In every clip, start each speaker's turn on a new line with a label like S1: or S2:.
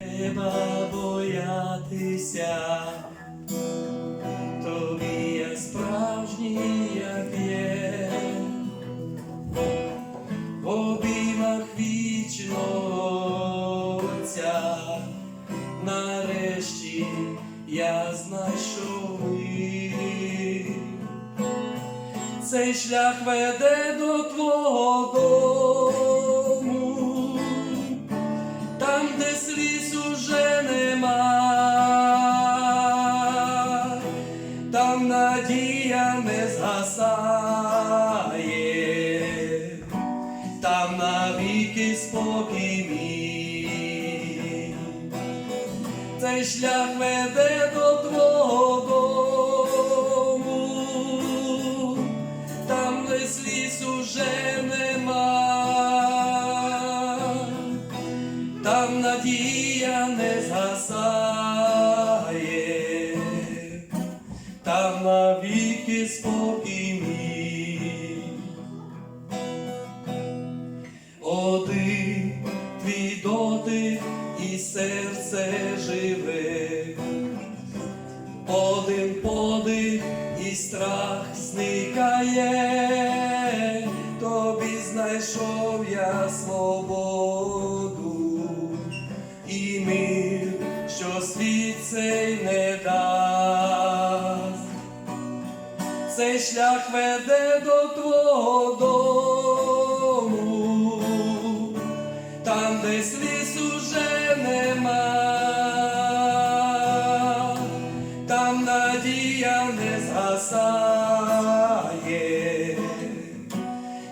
S1: Треба боятися, тобі я справжній, як є, в обіймах вічного Отця, нарешті я знайшов. Цей шлях веде до твого дому, не згасає, там навіки спокій мій. Цей шлях веде до твого дому, там, де сліз уже нема, там надія не згасає, навіки спокій твій дотик і серце живе, один подих і страх зникає, тобі знайшов я свободу і мир, що світ цей Цей шлях веде до твого дому, там, де сліз уже нема, там надія не згасає,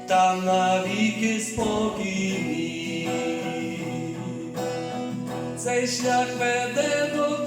S1: там навіки спокій. Цей шлях веде до